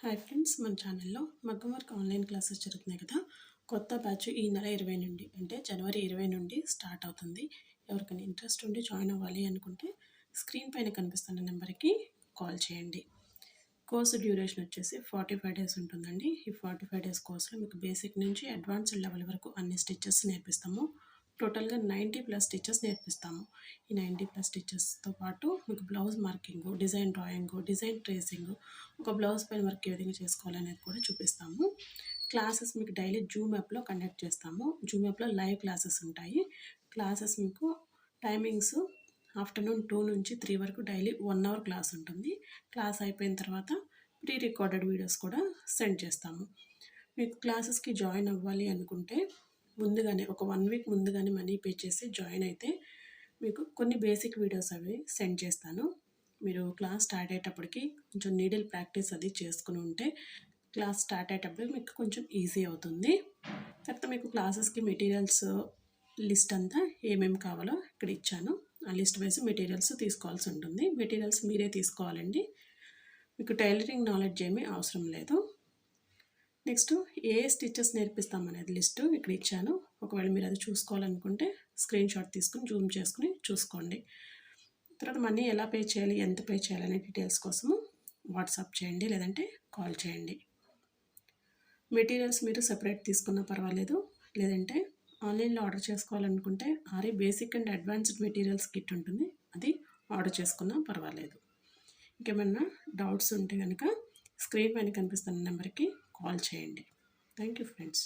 Hi friends మన ఛానల్లో మగ్గం వర్క్ ఆన్లైన్ క్లాసెస్ జరుగుతున్నాయి కదా. కొత్త బ్యాచ్ ఈ నెల ఇరవై నుండి అంటే జనవరి ఇరవై నుండి స్టార్ట్ అవుతుంది. ఎవరికైనా ఇంట్రెస్ట్ ఉండి జాయిన్ అవ్వాలి అనుకుంటే స్క్రీన్ పైన కనిపిస్తున్న నెంబర్కి కాల్ చేయండి. కోర్సు డ్యూరేషన్ వచ్చేసి ఫార్టీ ఫైవ్ డేస్ ఉంటుందండి. ఈ ఫార్టీ ఫైవ్ డేస్ కోర్సులో మీకు బేసిక్ నుంచి అడ్వాన్స్డ్ లెవెల్ వరకు అన్ని స్టిచ్చెస్ నేర్పిస్తాము. టోటల్గా నైంటీ ప్లస్ స్టిచెస్ నేర్పిస్తాము. ఈ నైంటీ ప్లస్ స్టిచెస్తో పాటు మీకు blouse marking design drawing design tracing ఒక బ్లౌజ్ పైన వర్క్ ఏ విధంగా చేసుకోవాలనేది కూడా చూపిస్తాము. క్లాసెస్ మీకు డైలీ జూమ్ యాప్లో కండక్ట్ చేస్తాము. జూమ్ యాప్లో లైవ్ క్లాసెస్ ఉంటాయి. క్లాసెస్ మీకు టైమింగ్స్ ఆఫ్టర్నూన్ టూ నుంచి త్రీ వరకు డైలీ వన్ అవర్ క్లాస్ ఉంటుంది. క్లాస్ అయిపోయిన తర్వాత ప్రీ రికార్డెడ్ వీడియోస్ కూడా సెండ్ చేస్తాము. మీకు క్లాసెస్కి జాయిన్ అవ్వాలి అనుకుంటే ముందుగానే ఒక వన్ వీక్ ముందుగానే మనీ పే చేసి జాయిన్ అయితే మీకు కొన్ని బేసిక్ వీడియోస్ అవి సెండ్ చేస్తాను. మీరు క్లాస్ స్టార్ట్ అయ్యేటప్పటికి కొంచెం నీడిల్ ప్రాక్టీస్ అది చేసుకుని ఉంటే క్లాస్ స్టార్ట్ అయ్యేటప్పుడు మీకు కొంచెం ఈజీ అవుతుంది. తర్వాత మీకు క్లాసెస్కి మెటీరియల్స్ లిస్ట్ అంతా ఏమేమి కావాలో ఇక్కడ ఇచ్చాను. ఆ లిస్ట్ వైజ్ మెటీరియల్స్ తీసుకోవాల్సి ఉంటుంది. మెటీరియల్స్ మీరే తీసుకోవాలండి. మీకు టైలరింగ్ నాలెడ్జ్ ఏమీ అవసరం లేదు. నెక్స్ట్ ఏ స్టిచ్చెస్ నేర్పిస్తాం అనేది లిస్టు ఇక్కడ ఇచ్చాను. ఒకవేళ మీరు అది చూసుకోవాలనుకుంటే స్క్రీన్ షాట్ తీసుకుని జూమ్ చేసుకుని చూసుకోండి. తర్వాత మనీ ఎలా పే చేయాలి ఎంత పే చేయాలి అనే డీటెయిల్స్ కోసము వాట్సాప్ చేయండి లేదంటే కాల్ చేయండి. మెటీరియల్స్ మీరు సెపరేట్ తీసుకున్నా పర్వాలేదు. లేదంటే ఆన్లైన్లో ఆర్డర్ చేసుకోవాలనుకుంటే ఆరే basic and advanced materials kit ఉంటుంది అది ఆర్డర్ చేసుకున్నా పర్వాలేదు. ఇంకేమన్నా డౌట్స్ ఉంటే కనుక స్క్రీన్ పైన కనిపిస్తున్న నెంబర్కి కాల్ చేయండి థ్యాంక్ యూ ఫ్రెండ్స్